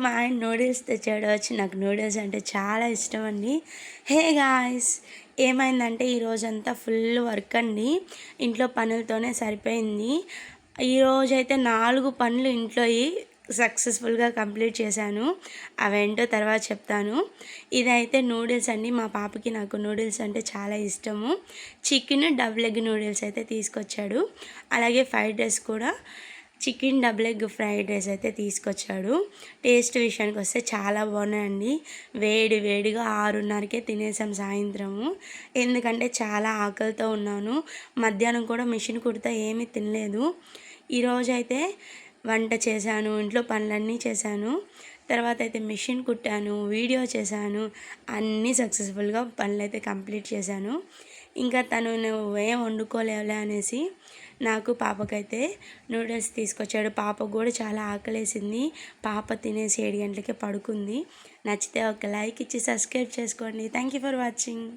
మా ఆయన నూడిల్స్ తెచ్చాడు. వచ్చి నాకు నూడిల్స్ అంటే చాలా ఇష్టం అండి. హే గాయస్ ఏమైందంటే ఈరోజంతా ఫుల్ వర్క్ అండి. ఇంట్లో పనులతోనే సరిపోయింది. ఈరోజైతే నాలుగు పనులు ఇంట్లో సక్సెస్ఫుల్గా కంప్లీట్ చేశాను. అవేంటో తర్వాత చెప్తాను. ఇదైతే నూడిల్స్ అండి. మా పాపకి నాకు నూడిల్స్ అంటే చాలా ఇష్టము. చికెన్ డబుల్ ఎగ్ నూడిల్స్ అయితే తీసుకొచ్చాడు. అలాగే ఫ్రైడ్ రైస్ కూడా. Chicken double egg fried rice అయితే తీసుకొచ్చాడు. టేస్ట్ విషయానికి వస్తే చాలా బాగున్నాయండి. వేడి వేడిగా ఆరున్నరకే తినేసాం సాయంత్రము. ఎందుకంటే చాలా ఆకలితో ఉన్నాను. మధ్యాహ్నం కూడా మిషన్ కుడితే ఏమీ తినలేదు. ఈరోజైతే వంట చేశాను ఇంట్లో పనులన్నీ చేశాను. తర్వాత అయితే మిషన్ కుట్టాను వీడియో చేశాను అన్నీ సక్సెస్ఫుల్గా పనులు అయితే కంప్లీట్ చేశాను. ఇంకా తను ఏం వండుకోలేవులే అనేసి నాకు పాపకైతే నూడిల్స్ తీసుకొచ్చాడు. పాప కూడా చాలా ఆకలేసింది. పాప తినేసి ఏడు గంటలకే పడుకుంది. నచ్చితే ఒక లైక్ ఇచ్చి సబ్స్క్రైబ్ చేసుకోండి. Thank you for watching